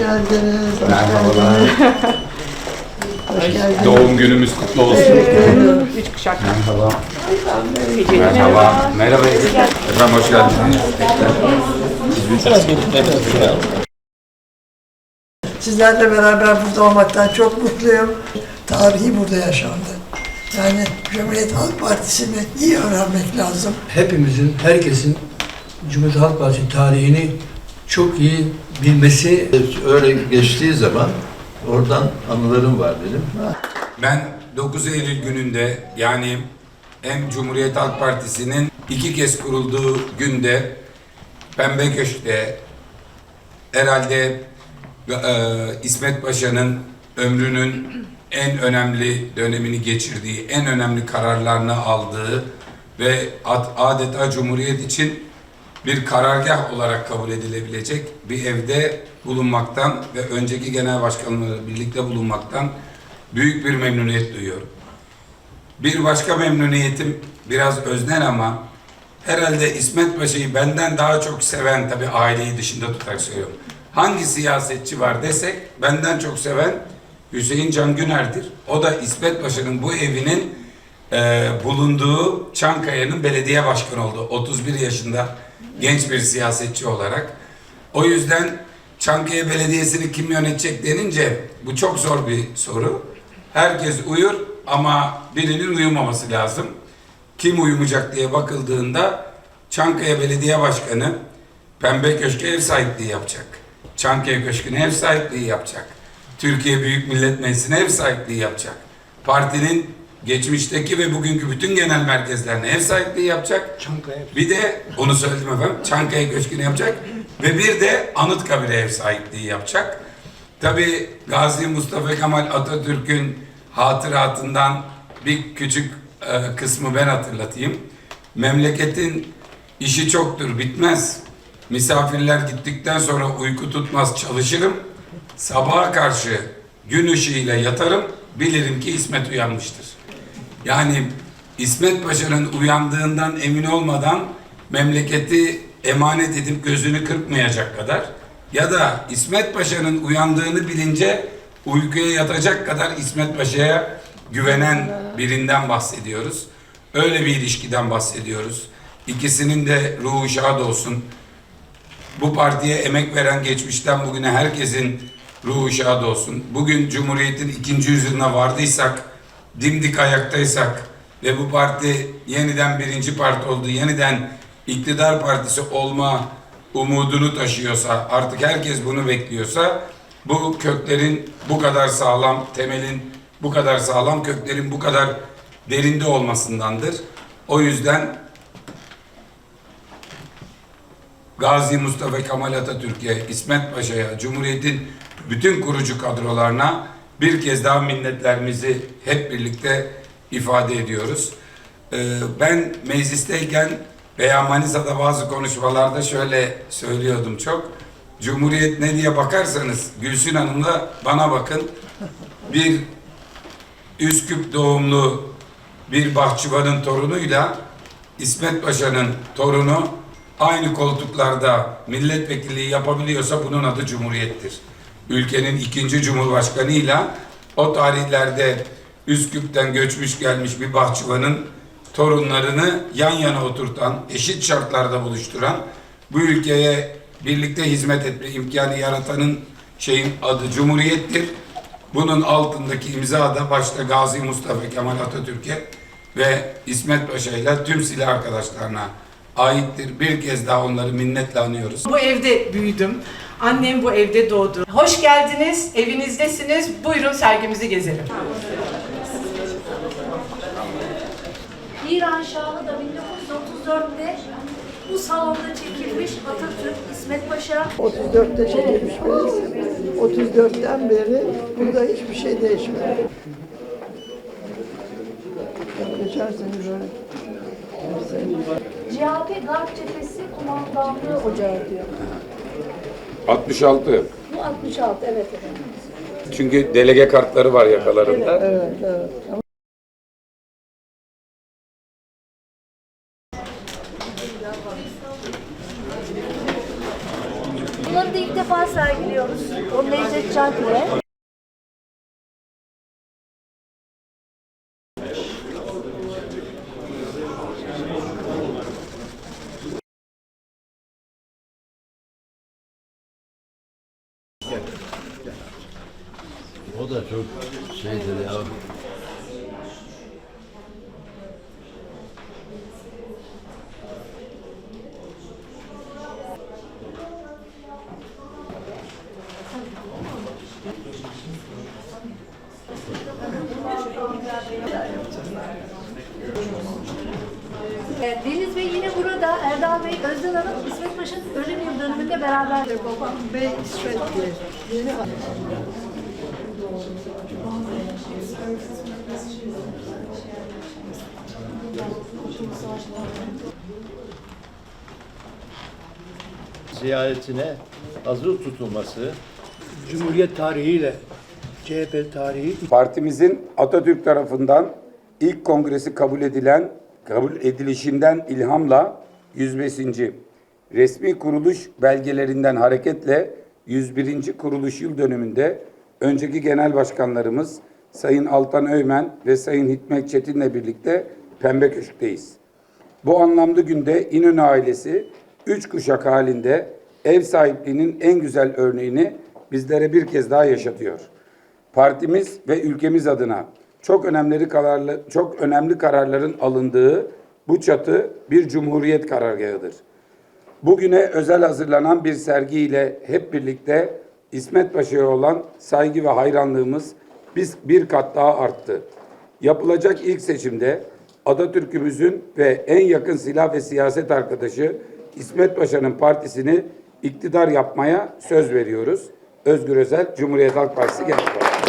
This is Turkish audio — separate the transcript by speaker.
Speaker 1: geldiniz. Hoş
Speaker 2: Merhabalar.
Speaker 1: geldiniz. Hoş geldiniz.
Speaker 2: Doğum günümüz kutlu olsun.
Speaker 3: Üç kuşak.
Speaker 2: Merhaba. Merhaba. Merhaba. Efendim hoş geldiniz.
Speaker 1: Sizlerle beraber burada olmaktan çok mutluyum. Tarihi burada yaşandı. Yani Cumhuriyet Halk Partisi'ni iyi öğrenmek lazım.
Speaker 4: hepimizin, herkesin Cumhuriyet Halk Partisi tarihini çok iyi bilmesi
Speaker 5: Öyle geçtiği zaman oradan anılarım var benim.
Speaker 2: Ben 9 Eylül gününde yani hem Cumhuriyet Halk Partisi'nin iki kez kurulduğu günde Pembe Köşk'te herhalde e, İsmet Paşa'nın ömrünün en önemli dönemini geçirdiği, en önemli kararlarını aldığı ve ad- adeta Cumhuriyet için bir karargah olarak kabul edilebilecek bir evde bulunmaktan ve önceki genel başkanlarla birlikte bulunmaktan büyük bir memnuniyet duyuyorum. Bir başka memnuniyetim biraz öznen ama herhalde İsmet Paşa'yı benden daha çok seven tabi aileyi dışında tutarak söylüyorum. Hangi siyasetçi var desek benden çok seven Hüseyin Can Güner'dir. O da İsmet Paşa'nın bu evinin e, bulunduğu Çankaya'nın belediye başkanı oldu. 31 yaşında genç bir siyasetçi olarak. O yüzden Çankaya Belediyesi'ni kim yönetecek denince bu çok zor bir soru. Herkes uyur ama birinin uyumaması lazım. Kim uyumayacak diye bakıldığında Çankaya Belediye Başkanı Pembe Köşk'e ev sahipliği yapacak. Çankaya Köşkü'ne ev sahipliği yapacak. Türkiye Büyük Millet Meclisi'ne ev sahipliği yapacak. Partinin geçmişteki ve bugünkü bütün genel merkezlerine ev sahipliği yapacak. Bir de onu söyledim efendim. Çankaya Köşkü'nü yapacak ve bir de Anıtkabir'e ev sahipliği yapacak. Tabii Gazi Mustafa Kemal Atatürk'ün hatıratından bir küçük e, kısmı ben hatırlatayım. Memleketin işi çoktur, bitmez. Misafirler gittikten sonra uyku tutmaz, çalışırım. Sabaha karşı gün ışığıyla yatarım, bilirim ki İsmet uyanmıştır. Yani İsmet Paşa'nın uyandığından emin olmadan memleketi emanet edip gözünü kırpmayacak kadar ya da İsmet Paşa'nın uyandığını bilince uykuya yatacak kadar İsmet Paşa'ya güvenen birinden bahsediyoruz. Öyle bir ilişkiden bahsediyoruz. İkisinin de ruhu şad olsun. Bu partiye emek veren geçmişten bugüne herkesin ruhu şad olsun. Bugün Cumhuriyet'in ikinci yüzyılına vardıysak, dimdik ayaktaysak ve bu parti yeniden birinci parti oldu, yeniden iktidar partisi olma umudunu taşıyorsa, artık herkes bunu bekliyorsa, bu köklerin bu kadar sağlam, temelin bu kadar sağlam, köklerin bu kadar derinde olmasındandır. O yüzden Gazi Mustafa Kemal Atatürk'e, İsmet Paşa'ya, Cumhuriyet'in bütün kurucu kadrolarına bir kez daha minnetlerimizi hep birlikte ifade ediyoruz. Ee, ben meclisteyken veya Manisa'da bazı konuşmalarda şöyle söylüyordum çok. Cumhuriyet ne diye bakarsanız Gülsün Hanım'la bana bakın. Bir Üsküp doğumlu bir bahçıvanın torunuyla İsmet Paşa'nın torunu aynı koltuklarda milletvekilliği yapabiliyorsa bunun adı Cumhuriyettir. Ülkenin ikinci cumhurbaşkanıyla o tarihlerde Üsküp'ten göçmüş gelmiş bir bahçıvanın torunlarını yan yana oturtan, eşit şartlarda buluşturan, bu ülkeye birlikte hizmet etme imkanı yaratanın şeyin adı Cumhuriyettir. Bunun altındaki imza da başta Gazi Mustafa Kemal Atatürk'e ve İsmet Paşa ile tüm silah arkadaşlarına aittir. Bir kez daha onları minnetle anıyoruz.
Speaker 3: Bu evde büyüdüm. Annem bu evde doğdu. Hoş geldiniz, evinizdesiniz. Buyurun sergimizi gezelim.
Speaker 6: İran Şahı da 1934'te bu salonda çekilmiş Atatürk, İsmet Paşa
Speaker 1: 34'te çekilmiş biz. 34'ten beri burada hiçbir şey değişmedi. Geçerseniz böyle.
Speaker 6: CHP Garp Cephesi Kumandanlığı Ocağı diyor.
Speaker 2: 66.
Speaker 6: Bu 66 evet efendim.
Speaker 2: Çünkü delege kartları var yakalarında.
Speaker 1: Evet, evet.
Speaker 6: Bunları da ilk defa sergiliyoruz. O Necdet Cankaya.
Speaker 5: O da çok şeydir ya.
Speaker 6: Deniz Bey yine burada. Erdal Bey, Özden Hanım, İsmet Paşa'nın ölüm yıl dönümünde beraberdir. Babam Bey, İsmet Bey.
Speaker 5: Ziyaretine hazır tutulması
Speaker 4: Cumhuriyet tarihiyle CHP tarihi
Speaker 2: Partimizin Atatürk tarafından ilk kongresi kabul edilen, kabul edilişinden ilhamla 105. resmi kuruluş belgelerinden hareketle 101. kuruluş yıl dönümünde önceki genel başkanlarımız Sayın Altan Öymen ve Sayın Hikmet Çetin'le birlikte Pembe Köşk'teyiz. Bu anlamlı günde İnönü ailesi üç kuşak halinde ev sahipliğinin en güzel örneğini bizlere bir kez daha yaşatıyor. Partimiz ve ülkemiz adına çok önemli kararlı, çok önemli kararların alındığı bu çatı bir cumhuriyet karargahıdır. Bugüne özel hazırlanan bir sergiyle hep birlikte İsmet Paşa'ya olan saygı ve hayranlığımız biz bir kat daha arttı. Yapılacak ilk seçimde Atatürk'ümüzün ve en yakın silah ve siyaset arkadaşı İsmet Paşa'nın partisini iktidar yapmaya söz veriyoruz. Özgür Özel, Cumhuriyet Halk Partisi Genel Başkanı.